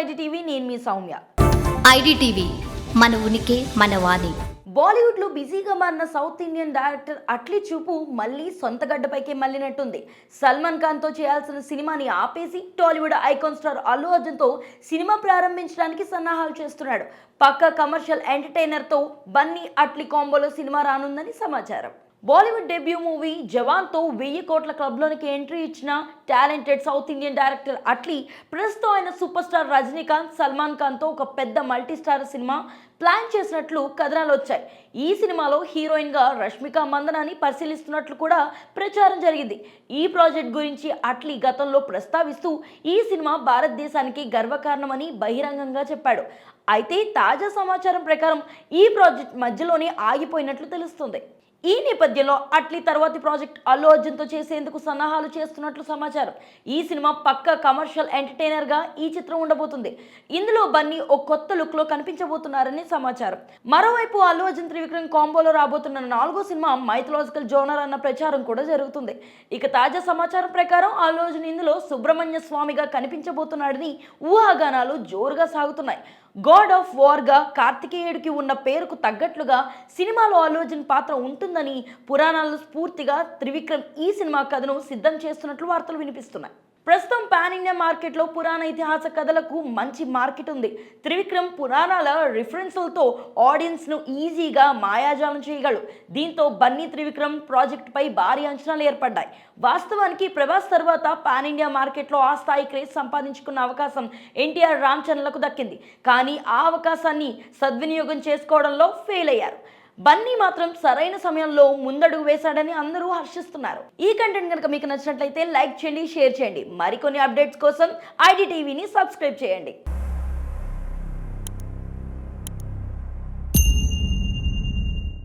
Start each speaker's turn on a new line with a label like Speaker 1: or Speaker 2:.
Speaker 1: IDTV నేను మీ Soumya.
Speaker 2: IDTV మన ఉనికి మన వాణి.
Speaker 1: బాలీవుడ్లో బిజీగా మారిన సౌత్ ఇండియన్ డైరెక్టర్ అట్లీ చూపు మళ్ళీ సొంత గడ్డపైకి మళ్ళినట్టుంది. సల్మాన్ ఖాన్తో చేయాల్సిన సినిమాని ఆపేసి టాలీవుడ్ ఐకాన్ స్టార్ అల్లు అర్జున్తో సినిమా ప్రారంభించడానికి సన్నాహాలు చేస్తున్నాడు. పక్క కమర్షియల్ ఎంటర్టైనర్తో బన్నీ అట్లీ కాంబోలో సినిమా రానుందని సమాచారం. బాలీవుడ్ డెబ్యూ మూవీ జవాన్తో వెయ్యి కోట్ల క్లబ్లోనికి ఎంట్రీ ఇచ్చిన talented south Indian director Atlee ప్రస్తుతం ఆయన సూపర్ స్టార్ రజనీకాంత్ సల్మాన్ ఖాన్తో ఒక పెద్ద మల్టీ స్టార్ సినిమా ప్లాన్ చేసినట్లు కథనాలు వచ్చాయి. ఈ సినిమాలో హీరోయిన్గా రష్మిక మందనాన్ని పరిశీలిస్తున్నట్లు కూడా ప్రచారం జరిగింది. ఈ ప్రాజెక్ట్ గురించి అట్లీ గతంలో ప్రస్తావిస్తూ ఈ సినిమా భారతదేశానికి గర్వకారణమని బహిరంగంగా చెప్పాడు. అయితే తాజా సమాచారం ప్రకారం ఈ ప్రాజెక్ట్ మధ్యలోనే ఆగిపోయినట్లు తెలుస్తుంది. ఈ నేపథ్యంలో అట్లీ తర్వాతి ప్రాజెక్ట్ అల్లు అర్జున్తో చేసేందుకు సన్నాహాలు చేస్తున్నట్లు సమాచారం. ఈ సినిమా పక్క కమర్షియల్ ఎంటర్టైనర్గా ఈ చిత్రం ఉండబోతుంది. ఇందులో బన్నీ ఓ కొత్త లుక్లో కనిపించబోతున్నారని సమాచారం. మరోవైపు అల్లు అర్జున్ త్రివిక్రమ్ కాంబోలో రాబోతున్న నాలుగో సినిమా మైథలాజికల్ జోనర్ అన్న ప్రచారం కూడా జరుగుతుంది. ఇక తాజా సమాచారం ప్రకారం అల్లు అర్జున్ ఇందులో సుబ్రహ్మణ్య స్వామిగా కనిపించబోతున్నాడని ఊహాగానాలు జోరుగా సాగుతున్నాయి. గాడ్ ఆఫ్ వార్గా కార్తికేయుడికి ఉన్న పేరుకు తగ్గట్లుగా సినిమాలో అల్లు అర్జున్ పాత్ర ఉంటుందని పురాణాలు స్ఫూర్తిగా త్రివిక్రమ్ ఈ సినిమా కథను సిద్ధం చేస్తున్నట్లు వార్తలు వినిపిస్తున్నాయి. ప్రస్తుతం పాన్ ఇండియా మార్కెట్లో పురాణ ఇతిహాస కథలకు మంచి మార్కెట్ ఉంది. త్రివిక్రమ్ పురాణాల రిఫరెన్స్లతో ఆడియన్స్ను ఈజీగా మాయాజాలం చేయగలడు. దీంతో బన్నీ త్రివిక్రమ్ ప్రాజెక్టుపై భారీ అంచనాలు ఏర్పడ్డాయి. వాస్తవానికి ప్రభాస్ తర్వాత పాన్ ఇండియా మార్కెట్లో ఆ స్థాయి క్రేజ్ సంపాదించుకున్న అవకాశం ఎన్టీఆర్ రామ్ చరణ్లకు దక్కింది. కానీ ఆ అవకాశాన్ని సద్వినియోగం చేసుకోవడంలో ఫెయిల్ అయ్యారు. బన్నీ మాత్రం సరైన సమయంలో ముందడుగు వేశాడని అందరూ హర్షిస్తున్నారు. ఈ కంటెంట్ కనుక మీకు నచ్చినట్లయితే లైక్ చేయండి షేర్ చేయండి. మరికొన్ని అప్డేట్స్ కోసం ఐడి టీవీని సబ్స్క్రైబ్ చేయండి.